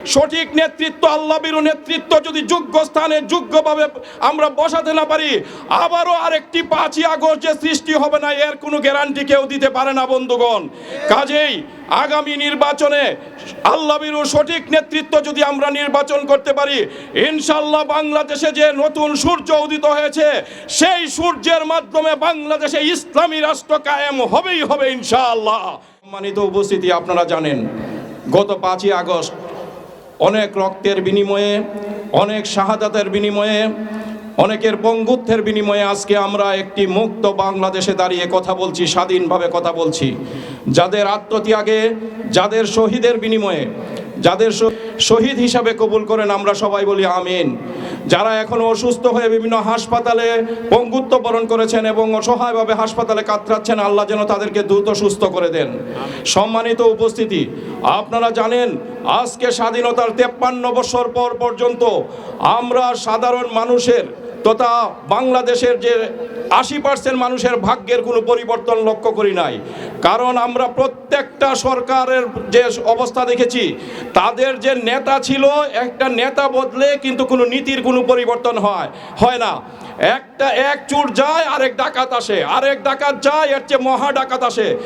সঠিক নেতৃত্ব আল্লাহ বিরু নেতৃত্ব যদি যোগ্য স্থানে যোগ্যভাবে আমরা বসাতে না পারি, আবারও আরেকটি পাঁচই আগস্ট যে সৃষ্টি হবে না, এর কোনো গ্যারান্টি কেউ দিতে পারে না, বন্ধুগণ। কাজেই আগামী নির্বাচনে আল্লাহ বিরু সঠিক নেতৃত্ব যদি আমরা নির্বাচন করতে পারি ইনশাল্লাহ বাংলাদেশে যে নতুন সূর্য উদিত হয়েছে, সেই সূর্যের মাধ্যমে বাংলাদেশে ইসলামী রাষ্ট্র কায়েম হবেই হবে, ইনশাআল্লাহ। সম্মানিত উপস্থিতি, আপনারা জানেন, গত পাঁচই আগস্ট অনেক রক্তের বিনিময়ে, অনেক শাহাদাতের বিনিময়ে, অনেকের পঙ্গুত্বের বিনিময়ে আজকে আমরা একটি মুক্ত বাংলাদেশে দাঁড়িয়ে কথা বলছি, স্বাধীনভাবে কথা বলছি। যাদের আত্মত্যাগে, যাদের শহীদের বিনিময়ে যাদের শহীদ হিসাবে কবুল করেন, আমরা সবাই বলি আমিন। যারা এখনও অসুস্থ হয়ে বিভিন্ন হাসপাতালে পঙ্গুত্ব বরণ করেছেন এবং অসহায়ভাবে হাসপাতালে কাতরাচ্ছেন, আল্লাহ যেন তাদেরকে দ্রুত সুস্থ করে দেন। সম্মানিত উপস্থিতি, আপনারা জানেন, আজকে স্বাধীনতার তেপ্পান্ন বছর পর পর্যন্ত আমরা সাধারণ মানুষের তথা বাংলাদেশের যে আশি পার্সেন্ট মানুষের ভাগ্যের কোনো পরিবর্তন লক্ষ্য করি নাই। কারণ আমরা প্রত্যেকটা সরকারের যে অবস্থা দেখেছি, তাদের যে নেতা ছিল, একটা নেতা বদলে কিন্তু কোনো নীতির কোনো পরিবর্তন হয় হয় না। একটা এক চুর যায়, আরেক ডাকাত আসে। আরেক ডাকাত যায়, এর চেয়ে মহা ডাকাত আসে।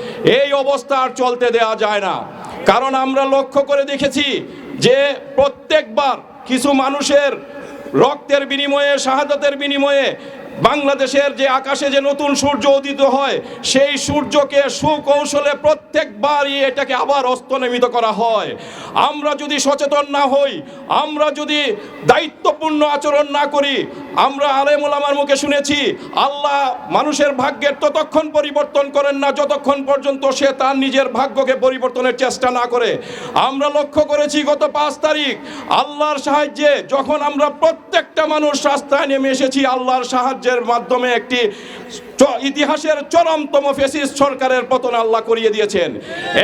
এই অবস্থা আর চলতে দেওয়া যায় না। কারণ আমরা লক্ষ্য করে দেখেছি যে প্রত্যেকবার কিছু মানুষের রক্তের বিনিময়ে, শাহাদাতের বিনিময়ে বাংলাদেশের যে আকাশে যে নতুন সূর্য উদিত হয়, সেই সূর্যকে সুকৌশলে প্রত্যেকবারই এটাকে আবার অস্ত অস্তনিমিত করা হয়। আমরা যদি সচেতন না হই, আমরা যদি দায়িত্বপূর্ণ আচরণ না করি আমরা আলেম ওলামার মুখে শুনেছি, আল্লাহ মানুষের ভাগ্যের ততক্ষণ পরিবর্তন করেন না যতক্ষণ পর্যন্ত সে তার নিজের ভাগ্যকে পরিবর্তনের চেষ্টা না করে। আমরা লক্ষ্য করেছি গত পাঁচ তারিখ, আল্লাহর সাহায্যে যখন আমরা প্রত্যেকটা মানুষ রাস্তায় নেমে এসেছি, আল্লাহর সাহায্যের মাধ্যমে একটি ইতিহাসের চরমতম ফেসিস সরকারের পতন আল্লাহ করিয়ে দিয়েছেন।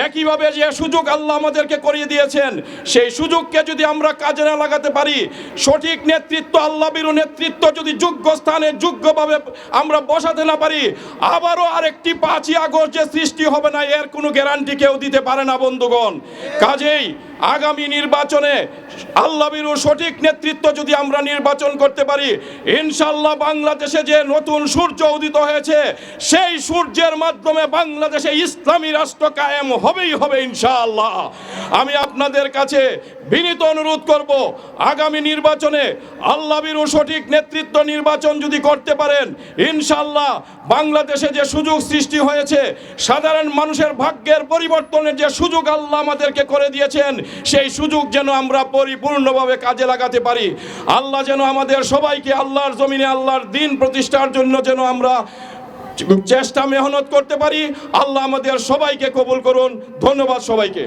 একইভাবে যে সুযোগ আল্লাহ আমাদেরকে করিয়ে দিয়েছেন, সেই সুযোগকে যদি আমরা কাজে না লাগাতে পারি, সঠিক নেতৃত্ব, আল্লাহ বিরু নেতৃত্ব যদি যোগ্য স্থানে যোগ্যভাবে আমরা বসাতে না পারি, আবারও আরেকটি পাঁচই আগস্ট যে সৃষ্টি হবে না, এর কোনো গ্যারান্টি কেউ দিতে পারে না, বন্ধুগণ। কাজেই আগামী নির্বাচনে আল্লাহ বিরু সঠিক নেতৃত্ব যদি আমরা নির্বাচন করতে পারি ইনশাল্লাহ বাংলাদেশে যে নতুন সূর্য উদিত হয়েছে, সেই সূর্যের মাধ্যমে বাংলাদেশে ইসলামী রাষ্ট্র কায়েম হবেই হবে ইনশাআল্লাহ। আমি আপনাদের কাছে বিনীত অনুরোধ করব, আগামী নির্বাচনে আল্লাহ বিরু সঠিক নেতৃত্ব নির্বাচন যদি করতে পারেন ইনশাল্লাহ বাংলাদেশে যে সুযোগ সৃষ্টি হয়েছে, সাধারণ মানুষের ভাগ্যের পরিবর্তনের যে সুযোগ আল্লাহ আমাদেরকে করে দিয়েছেন সেই সুযোগ যেন আমরা পরিপূর্ণভাবে কাজে লাগাতে পারি। আল্লাহ যেন আমাদের সবাইকে আল্লাহর জমিনে আল্লাহর দিন প্রতিষ্ঠার জন্য যেন আমরা চেষ্টা মেহনত করতে পারি। আল্লাহ আমাদের সবাইকে কবুল করুন। ধন্যবাদ সবাইকে।